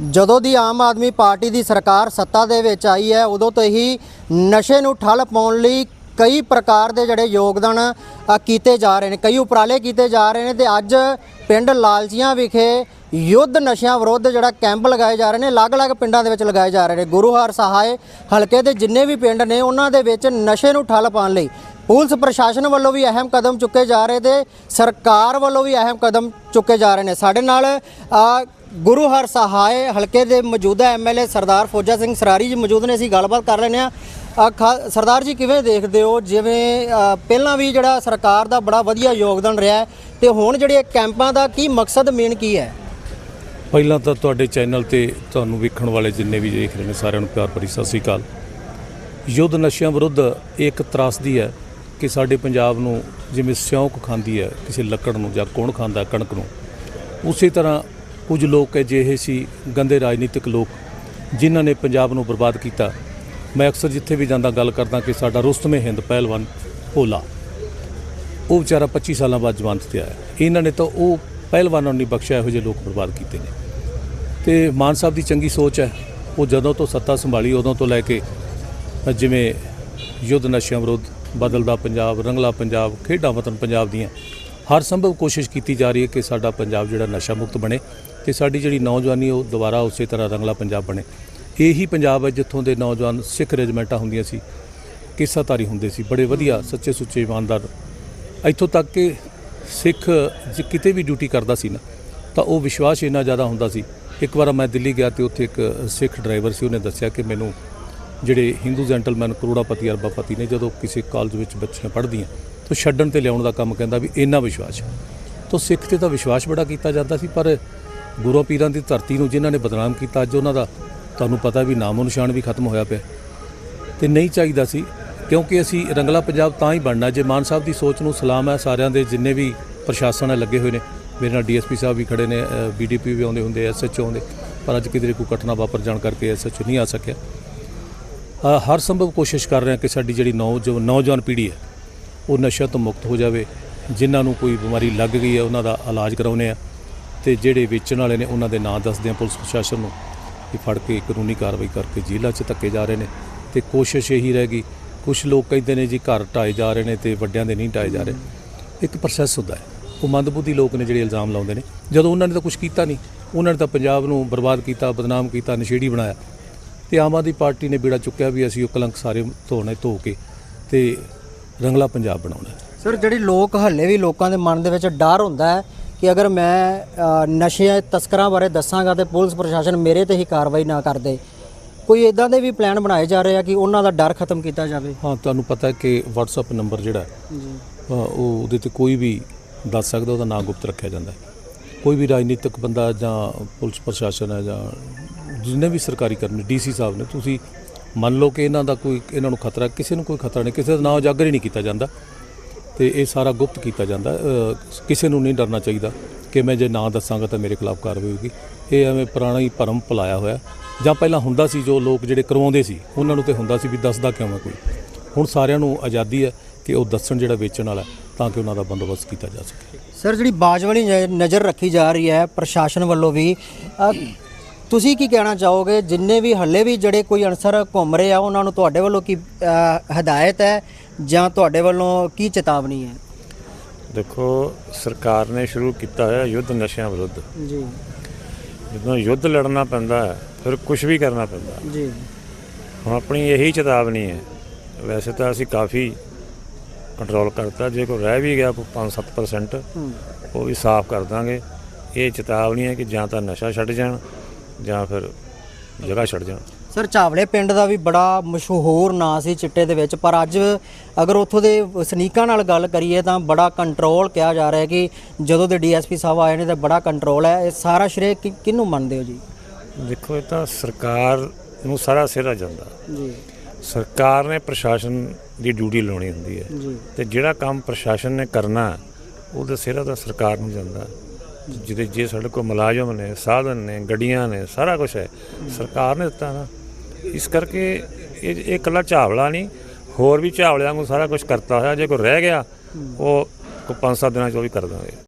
ਜਦੋਂ ਦੀ ਆਮ ਆਦਮੀ ਪਾਰਟੀ ਦੀ ਸਰਕਾਰ ਸੱਤਾ ਦੇ ਵਿੱਚ ਆਈ ਹੈ, ਉਦੋਂ ਤੋਂ ਹੀ ਨਸ਼ੇ ਨੂੰ ਠੱਲ ਪਾਉਣ ਲਈ ਕਈ ਪ੍ਰਕਾਰ ਦੇ ਜਿਹੜੇ ਯੋਗਦਾਨ ਕੀਤੇ ਜਾ ਰਹੇ ਨੇ। ਕਈ ਉਪਰਾਲੇ ਕੀਤੇ ਜਾ ਰਹੇ ਨੇ ਤੇ ਅੱਜ ਪਿੰਡ ਲਾਲਚੀਆਂ ਵਿਖੇ ਯੁੱਧ ਨਸ਼ਿਆਂ ਵਿਰੁੱਧ ਜਿਹੜਾ ਕੈਂਪ ਲਗਾਏ ਜਾ ਰਹੇ ਨੇ, ਅਲੱਗ-ਅਲੱਗ ਪਿੰਡਾਂ ਦੇ ਵਿੱਚ ਲਗਾਏ ਜਾ ਰਹੇ ਨੇ। ਗੁਰੂ ਹਰ ਸਹਾਏ ਹਲਕੇ ਦੇ ਜਿੰਨੇ ਵੀ ਪਿੰਡ ਨੇ, ਉਹਨਾਂ ਦੇ ਵਿੱਚ ਨਸ਼ੇ ਨੂੰ ਠੱਲ ਪਾਉਣ ਲਈ ਪੁਲਿਸ ਪ੍ਰਸ਼ਾਸਨ ਵੱਲੋਂ ਵੀ ਅਹਿਮ ਕਦਮ ਚੁੱਕੇ ਜਾ ਰਹੇ ਤੇ ਸਰਕਾਰ ਵੱਲੋਂ ਵੀ ਅਹਿਮ ਕਦਮ ਚੁੱਕੇ ਜਾ ਰਹੇ ਨੇ। ਸਾਡੇ ਨਾਲ ਗੁਰੂ ਹਰ ਸਹਾਇ ਹਲਕੇ ਦੇ ਮੌਜੂਦਾ ਐਮਐਲਏ ਸਰਦਾਰ ਫੌਜਾ ਸਿੰਘ ਸਰਾਰੀ ਜੀ ਮੌਜੂਦ ਨੇ। ਅਸੀਂ ਗੱਲਬਾਤ ਕਰ ਲੈਨੇ ਆ ਸਰਦਾਰ ਜੀ ਕਿਵੇਂ ਦੇਖਦੇ ਹੋ? ਜਿਵੇਂ ਪਹਿਲਾਂ ਵੀ ਜਿਹੜਾ ਸਰਕਾਰ ਦਾ ਬੜਾ ਵਧੀਆ ਯੋਗਦਾਨ ਰਿਹਾ ਹੈ ਤੇ ਹੁਣ ਜਿਹੜੇ ਕੈਂਪਾਂ ਦਾ ਕੀ ਮਕਸਦ ਮੇਨ ਕੀ ਹੈ? ਪਹਿਲਾਂ ਤਾਂ ਤੁਹਾਡੇ ਚੈਨਲ ਤੇ ਤੁਹਾਨੂੰ ਵੇਖਣ ਵਾਲੇ ਜਿੰਨੇ ਵੀ ਦੇਖ ਰਹੇ ਨੇ ਸਾਰਿਆਂ ਨੂੰ ਪਿਆਰ ਭਰੀ ਸਤਿ ਸ੍ਰੀ ਅਕਾਲ। ਯੁੱਧ ਨਸ਼ਿਆਂ ਵਿਰੁੱਧ ਇੱਕ ਤਰਾਸਦੀ ਹੈ। ਕਿ ਸਾਡੇ ਪੰਜਾਬ ਨੂੰ ਜਿਵੇਂ ਸਿਉਂਕ ਖਾਂਦੀ ਹੈ, ਕਿਸੇ ਲੱਕੜ ਨੂੰ ਜਾਂ ਕੋਣ ਖਾਂਦਾ ਕਣਕ ਨੂੰ, ਉਸੇ ਤਰ੍ਹਾਂ ਕੁਝ ਲੋਕ ਅਜਿਹੇ ਸੀ, ਗੰਦੇ ਰਾਜਨੀਤਿਕ ਲੋਕ, ਜਿਨ੍ਹਾਂ ਨੇ ਪੰਜਾਬ ਨੂੰ ਬਰਬਾਦ ਕੀਤਾ। ਮੈਂ ਅਕਸਰ ਜਿੱਥੇ ਵੀ ਜਾਂਦਾ ਗੱਲ ਕਰਦਾ ਕਿ ਸਾਡਾ ਰੁਸਤਮੇ ਹਿੰਦ ਪਹਿਲਵਾਨ ਭੋਲਾ। ਉਹ ਵਿਚਾਰਾ 25 ਸਾਲਾਂ ਬਾਅਦ ਜ਼ਮਾਨਤ ਤੇ ਆਇਆ। ਇਹਨਾਂ ਨੇ ਤਾਂ ਉਹ ਪਹਿਲਵਾਨਾਂ ਨੂੰ ਨਹੀਂ ਬਖਸ਼ਿਆ, ਇਹੋ ਜਿਹੇ ਲੋਕ ਬਰਬਾਦ ਕੀਤੇ ਨੇ। ਤੇ ਮਾਨ ਸਾਹਿਬ ਦੀ ਚੰਗੀ ਸੋਚ ਹੈ, ਉਹ ਜਦੋਂ ਤੋਂ ਸੱਤਾ ਸੰਭਾਲੀ, ਉਦੋਂ ਤੋਂ ਲੈ ਕੇ ਜਿਵੇਂ ਯੁੱਧ ਨਸ਼ਿਆਂ ਵਿਰੁੱਧ ਬਦਲਦਾ ਪੰਜਾਬ, ਰੰਗਲਾ ਪੰਜਾਬ, ਖੇਡਾਂ ਵਤਨ ਪੰਜਾਬ ਦੀਆਂ ਹਰ ਸੰਭਵ ਕੋਸ਼ਿਸ਼ ਕੀਤੀ ਜਾ ਰਹੀ ਹੈ ਕਿ ਸਾਡਾ ਪੰਜਾਬ ਜਿਹੜਾ ਨਸ਼ਾ ਮੁਕਤ ਬਣੇ ਤੇ ਸਾਡੀ ਜਿਹੜੀ ਨੌਜਵਾਨੀ ਉਹ ਦੁਬਾਰਾ ਉਸੇ ਤਰ੍ਹਾਂ ਰੰਗਲਾ ਪੰਜਾਬ ਬਣੇ। ਇਹੀ ਪੰਜਾਬ ਹੈ ਜਿੱਥੋਂ ਦੇ ਨੌਜਵਾਨ ਸਿੱਖ ਰੈਜੀਮੈਂਟਾਂ ਹੁੰਦੀਆਂ ਸੀ, ਕਿੱਸਾਧਾਰੀ ਹੁੰਦੇ ਸੀ, ਬੜੇ ਵਧੀਆ, ਸੱਚੇ ਸੁੱਚੇ ਇਮਾਨਦਾਰ। ਇੱਥੋਂ ਤੱਕ ਕਿ ਸਿੱਖ ਜੇ ਕਿਤੇ ਵੀ ਡਿਊਟੀ ਕਰਦਾ ਸੀ ਨਾ, ਤਾਂ ਉਹ ਵਿਸ਼ਵਾਸ ਇੰਨਾ ਜ਼ਿਆਦਾ ਹੁੰਦਾ ਸੀ। ਇੱਕ ਵਾਰ ਮੈਂ ਦਿੱਲੀ ਗਿਆ ਤੇ ਉੱਥੇ ਇੱਕ ਸਿੱਖ ਡਰਾਈਵਰ ਸੀ, ਉਹਨੇ ਦੱਸਿਆ ਕਿ ਮੈਨੂੰ ਜਿਹੜੇ ਹਿੰਦੂ ਜੈਂਟਲਮੈਨ ਕਰੋੜਾਪਤੀ ਅਰਬਾਪਤੀ ਨੇ, ਜਦੋਂ ਕਿਸੇ ਕਾਲਜ ਵਿੱਚ ਬੱਚੀਆਂ ਪੜ੍ਹਦੀਆਂ, ਤਾਂ ਛੱਡਣ ਤੇ ਲਿਆਉਣ ਦਾ ਕੰਮ ਕਹਿੰਦਾ ਵੀ ਇੰਨਾ ਵਿਸ਼ਵਾਸ ਤਾਂ ਸਿੱਖ ਤੇ ਤਾਂ ਵਿਸ਼ਵਾਸ ਬੜਾ ਕੀਤਾ ਜਾਂਦਾ ਸੀ, ਪਰ ਗੁਰੂ ਪੀਰਾਂ ਦੀ ਧਰਤੀ ਨੂੰ ਜਿਨ੍ਹਾਂ ਨੇ ਬਦਨਾਮ ਕੀਤਾ, ਅੱਜ ਉਹਨਾਂ ਦਾ ਤੁਹਾਨੂੰ ਪਤਾ ਵੀ ਨਾਮੋ ਨਿਸ਼ਾਨ ਵੀ ਖਤਮ ਹੋਇਆ ਪਿਆ। ਤੇ ਨਹੀਂ ਚਾਹੀਦਾ ਸੀ, ਕਿਉਂਕਿ ਅਸੀਂ ਰੰਗਲਾ ਪੰਜਾਬ ਤਾਂ ਹੀ ਬਣਨਾ, ਜੇ ਮਾਨ ਸਾਹਿਬ ਦੀ ਸੋਚ ਨੂੰ ਸਲਾਮ ਹੈ ਸਾਰਿਆਂ ਦੇ ਜਿੰਨੇ ਵੀ ਪ੍ਰਸ਼ਾਸਨ ਹੈ ਲੱਗੇ ਹੋਏ ਨੇ, ਮੇਰੇ ਨਾਲ ਡੀਐਸਪੀ ਸਾਹਿਬ ਵੀ ਖੜੇ ਨੇ ਬੀਡੀਪੀ ਵੀ ਆਉਂਦੇ ਹੁੰਦੇ ਐਸਐਚਓ ਆਉਂਦੇ, ਪਰ ਅੱਜ ਕਿਧਰੇ ਕੋਈ ਘਟਨਾ ਵਾਪਰ ਜਾਣ ਕਰਕੇ ਐਸਐਚਓ ਨਹੀਂ ਆ ਸਕਿਆ। ਹਰ ਸੰਭਵ ਕੋਸ਼ਿਸ਼ ਕਰ ਰਹੇ ਹਾਂ ਕਿ ਸਾਡੀ ਜਿਹੜੀ ਨੌਜਵਾਨ ਨੌਜਵਾਨ ਪੀੜ੍ਹੀ ਹੈ, ਉਹ ਨਸ਼ਾ ਤੋਂ ਮੁਕਤ ਹੋ ਜਾਵੇ। ਜਿਨ੍ਹਾਂ ਨੂੰ ਕੋਈ ਬਿਮਾਰੀ ਲੱਗ ਗਈ ਹੈ, ਉਹਨਾਂ ਦਾ ਇਲਾਜ ਕਰਾਉਨੇ ਆ ਤੇ ਜਿਹੜੇ ਵੇਚਣ ਵਾਲੇ ਨੇ, ਉਹਨਾਂ ਦੇ ਨਾਂ ਦੱਸਦੇ ਆ ਪੁਲਿਸ ਪ੍ਰਸ਼ਾਸਨ ਨੂੰ ਕਿ ਫੜ ਕੇ ਕਾਨੂੰਨੀ ਕਾਰਵਾਈ ਕਰਕੇ ਜੇਲ੍ਹਾਂ 'ਚ ਧੱਕੇ ਜਾ ਰਹੇ ਨੇ। ਤੇ ਕੋਸ਼ਿਸ਼ ਇਹੀ ਰਹੇਗੀ ਕੁਝ ਲੋਕ ਕਹਿੰਦੇ ਨੇ ਜੀ ਘਰ ਢਾਏ ਜਾ ਰਹੇ ਨੇ ਤੇ ਵੱਡਿਆਂ ਦੇ ਨਹੀਂ ਢਾਏ ਜਾ ਰਹੇ। ਇੱਕ ਪ੍ਰੋਸੈਸ ਹੁੰਦਾ ਹੈ। ਉਹ ਮੰਦਬੁੱਧੀ ਲੋਕ ਨੇ ਜਿਹੜੇ ਇਲਜ਼ਾਮ ਲਾਉਂਦੇ ਨੇ। ਜਦੋਂ ਉਹਨਾਂ ਨੇ ਤਾਂ ਕੁਝ ਕੀਤਾ ਨਹੀਂ, ਉਹਨਾਂ ਨੇ ਤਾਂ ਪੰਜਾਬ ਨੂੰ ਬਰਬਾਦ ਕੀਤਾ, ਬਦਨਾਮ ਕੀਤਾ, ਨਸ਼ੇੜੀ ਬਣਾਇਆ। ਤੇ ਆਮ ਆਦਮੀ ਪਾਰਟੀ ਨੇ ਬੇੜਾ ਚੁੱਕਿਆ ਵੀ ਅਸੀਂ ਉਹ ਕਲੰਕ ਸਾਰੇ ਧੋਣੇ ਧੋ ਕੇ ਤੇ ਰੰਗਲਾ ਪੰਜਾਬ ਬਣਾਉਣਾ। ਸਰ ਜਿਹੜੀ ਲੋਕ ਹੱਲੇ ਵੀ ਲੋਕਾਂ ਦੇ ਮਨ ਦੇ ਵਿੱਚ ਡਰ ਹੁੰਦਾ ਹੈ ਕਿ ਅਗਰ ਮੈਂ ਨਸ਼ੇ ਤਸਕਰਾਂ ਬਾਰੇ ਦੱਸਾਂਗਾ ਤੇ ਪੁਲਿਸ ਪ੍ਰਸ਼ਾਸਨ ਮੇਰੇ ਤੇ ਹੀ ਕਾਰਵਾਈ ਨਾ ਕਰਦੇ ਕੋਈ ਇਦਾਂ ਦੇ ਵੀ ਪਲਾਨ ਬਣਾਏ ਜਾ ਰਹੇ ਆ ਕਿ ਉਹਨਾਂ ਦਾ ਡਰ ਖਤਮ ਕੀਤਾ ਜਾਵੇ? ਹਾਂ ਤੁਹਾਨੂੰ ਪਤਾ ਹੈ ਕਿ WhatsApp ਨੰਬਰ ਜਿਹੜਾ ਹੈ, ਜੀ। ਉਹ ਉਹਦੇ ਤੇ ਕੋਈ ਵੀ ਦੱਸ ਸਕਦਾ ਉਹਦਾ ਨਾਂ ਗੁਪਤ ਰੱਖਿਆ ਜਾਂਦਾ ਹੈ। ਕੋਈ ਵੀ ਰਾਜਨੀਤਿਕ ਬੰਦਾ ਜਾਂ ਪੁਲਿਸ ਪ੍ਰਸ਼ਾਸਨ ਹੈ ਜਾਂ ਜਿੰਨੇ ਵੀ ਸਰਕਾਰੀ ਕਰਮੀ ਡੀਸੀ ਸਾਹਿਬ ਨੇ, ਤੁਸੀਂ ਮੰਨ ਲਓ ਕਿ ਇਹਨਾਂ ਦਾ ਕੋਈ, ਇਹਨਾਂ ਨੂੰ ਖਤਰਾ, ਕਿਸੇ ਨੂੰ ਕੋਈ ਖਤਰਾ ਨਹੀਂ, ਕਿਸੇ ਦਾ ਨਾਂ ਉਜਾਗਰ ਹੀ ਨਹੀਂ ਕੀਤਾ ਜਾਂਦਾ। ਤੇ ਇਹ ਸਾਰਾ ਗੁਪਤ ਕੀਤਾ ਜਾਂਦਾ। ਕਿਸੇ ਨੂੰ ਨਹੀਂ ਡਰਨਾ ਚਾਹੀਦਾ ਕਿ ਮੈਂ ਜੇ ਨਾਂ ਦੱਸਾਂਗਾ ਤਾਂ ਮੇਰੇ ਖਿਲਾਫ ਕਾਰਵਾਈ ਹੋਊਗੀ। ਇਹ ਐਵੇਂ ਪੁਰਾਣਾ ਹੀ ਭਰਮ ਭੁਲਾਇਆ ਹੋਇਆ। ਜਾਂ ਪਹਿਲਾਂ ਹੁੰਦਾ ਸੀ ਜੋ ਲੋਕ ਜਿਹੜੇ ਕਰਵਾਉਂਦੇ ਸੀ, ਉਹਨਾਂ ਨੂੰ ਤੇ ਹੁੰਦਾ ਸੀ ਵੀ ਦੱਸਦਾ ਕਿਉਂ ਹੈ ਕੋਈ? ਹੁਣ ਸਾਰਿਆਂ ਨੂੰ ਆਜ਼ਾਦੀ ਹੈ ਕਿ ਉਹ ਦੱਸਣ ਜਿਹੜਾ ਵੇਚਣ ਵਾਲਾ ਤਾਂ ਕਿ ਉਹਨਾਂ ਦਾ ਬੰਦੋਬਸਤ ਕੀਤਾ ਜਾ ਸਕੇ। ਸਰ, ਜਿਹੜੀ ਬਾਜ ਵਾਲੀ ਨਜ਼ਰ ਰੱਖੀ ਜਾ ਰਹੀ ਹੈ, ਪ੍ਰਸ਼ਾਸਨ ਵੱਲੋਂ ਵੀ ਤੁਸੀਂ ਕੀ ਕਹਿਣਾ ਚਾਹੋਗੇ? ਜਿੰਨੇ ਵੀ ਹੱਲੇ ਵੀ ਜਿਹੜੇ ਕੋਈ ਅਨਸਰ ਘੁੰਮ ਰਹੇ ਆ ਉਹਨਾਂ ਨੂੰ ਤੁਹਾਡੇ ਵੱਲੋਂ ਕੀ ਹਦਾਇਤ ਹੈ? ਜਾਂ ਤੁਹਾਡੇ ਵੱਲੋਂ ਕੀ ਚੇਤਾਵਨੀ ਹੈ? ਦੇਖੋ ਸਰਕਾਰ ਨੇ ਸ਼ੁਰੂ ਕੀਤਾ ਹੈ ਯੁੱਧ ਨਸ਼ਿਆਂ ਵਿਰੁੱਧ। ਜੀ। ਜਦੋਂ ਯੁੱਧ ਲੜਨਾ ਪੈਂਦਾ ਹੈ ਫਿਰ ਕੁਝ ਵੀ ਕਰਨਾ ਪੈਂਦਾ। ਜੀ। ਹੁਣ ਆਪਣੀ ਇਹੀ ਚੇਤਾਵਨੀ ਹੈ। ਵੈਸੇ ਤਾਂ ਅਸੀਂ ਕਾਫੀ ਕੰਟਰੋਲ ਕਰਤਾ। ਜੇ ਕੋਈ ਰਹਿ ਵੀ ਗਿਆ 5-7% ਹੂੰ। ਉਹ ਵੀ ਸਾਫ਼ ਕਰ ਦਾਂਗੇ। ਇਹ ਚੇਤਾਵਨੀ ਹੈ ਕਿ ਜਾਂ ਤਾਂ ਨਸ਼ਾ ਛੱਡ ਜਾਣ ਜਾਂ ਫਿਰ ਜਗ੍ਹਾ ਛੱਡ ਜਾਣ। ਸਰ ਚਾਵਲੇ ਪਿੰਡ ਦਾ ਵੀ ਬੜਾ ਮਸ਼ਹੂਰ ਨਾਂ ਸੀ ਚਿੱਟੇ ਦੇ ਵਿੱਚ ਪਰ ਅੱਜ ਅਗਰ ਉੱਥੋਂ ਦੇ ਵਸਨੀਕਾਂ ਨਾਲ ਗੱਲ ਕਰੀਏ ਤਾਂ ਬੜਾ ਕੰਟਰੋਲ ਕਿਹਾ ਜਾ ਰਿਹਾ ਹੈ ਕਿ ਜਦੋਂ ਦੇ ਡੀਐਸਪੀ ਸਾਹਿਬ ਆਏ ਨੇ ਤਾਂ ਬੜਾ ਕੰਟਰੋਲ ਹੈ। ਇਹ ਸਾਰਾ ਸ਼੍ਰੇ ਕਿ- ਕਿਹਨੂੰ ਮੰਨਦੇ ਹੋ ਜੀ? ਦੇਖੋ ਇਹ ਤਾਂ ਸਰਕਾਰ ਨੂੰ ਸਾਰਾ ਸਿਰਾ ਜਾਂਦਾ। ਜੀ। ਸਰਕਾਰ ਨੇ ਪ੍ਰਸ਼ਾਸਨ ਦੀ ਡਿਊਟੀ ਲਾਉਣੀ ਹੁੰਦੀ ਹੈ। ਤੇ ਜਿਹੜਾ ਕੰਮ ਪ੍ਰਸ਼ਾਸਨ ਨੇ ਕਰਨਾ ਉਹਦੇ ਸਿਰ ਤਾਂ ਸਰਕਾਰ ਨੂੰ ਜਾਂਦਾ। ਜਿਹਦੇ ਜੇ ਸਾਡੇ ਕੋਲ ਮੁਲਾਜ਼ਮ ਨੇ, ਸਾਧਨ ਨੇ, ਗੱਡੀਆਂ ਨੇ, ਸਾਰਾ ਕੁਝ ਹੈ। ਸਰਕਾਰ ਨੇ ਦਿੱਤਾ ਨਾ। ਇਸ ਕਰਕੇ ਇਹ ਇਹ ਇਕੱਲਾ ਝਾਵਲਾ ਨਹੀਂ, ਹੋਰ ਵੀ ਝਾਵਲਿਆਂ ਨੂੰ ਸਾਰਾ ਕੁਝ ਕਰਤਾ ਹੋਇਆ। ਜੇ ਕੋਈ ਰਹਿ ਗਿਆ, ਉਹ ਪੰਜ ਸੱਤ ਦਿਨਾਂ ਚ ਉਹ ਵੀ ਕਰ ਦਾਂਗੇ।